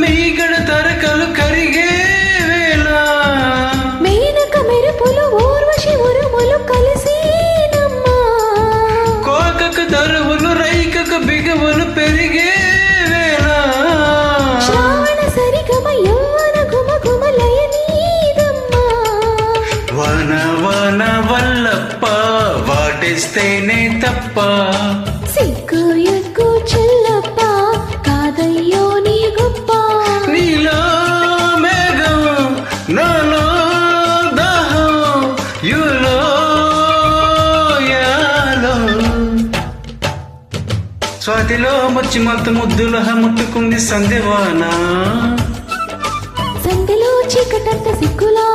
మీగడ తరకలు కరిగే వేళ. మేనక మెరుపులు ఊర్వశి ఉరుములు కలిసి కోకకు దరువులు రైకకు బిగువులు పెరిగే వేళ. శ్రావణ సరిగమ యౌవన గుమ గుమ లయనీదమ్మ వల్లప్ప వాటిస్తేనే తప్ప. సిగ్గు నాలో దాహం యులో యాలో. స్వాతిలో మచ్చి మంత ముద్దుల ముట్టుకుంది సందేవానా సందెలో చీకటంత సిగ్గులో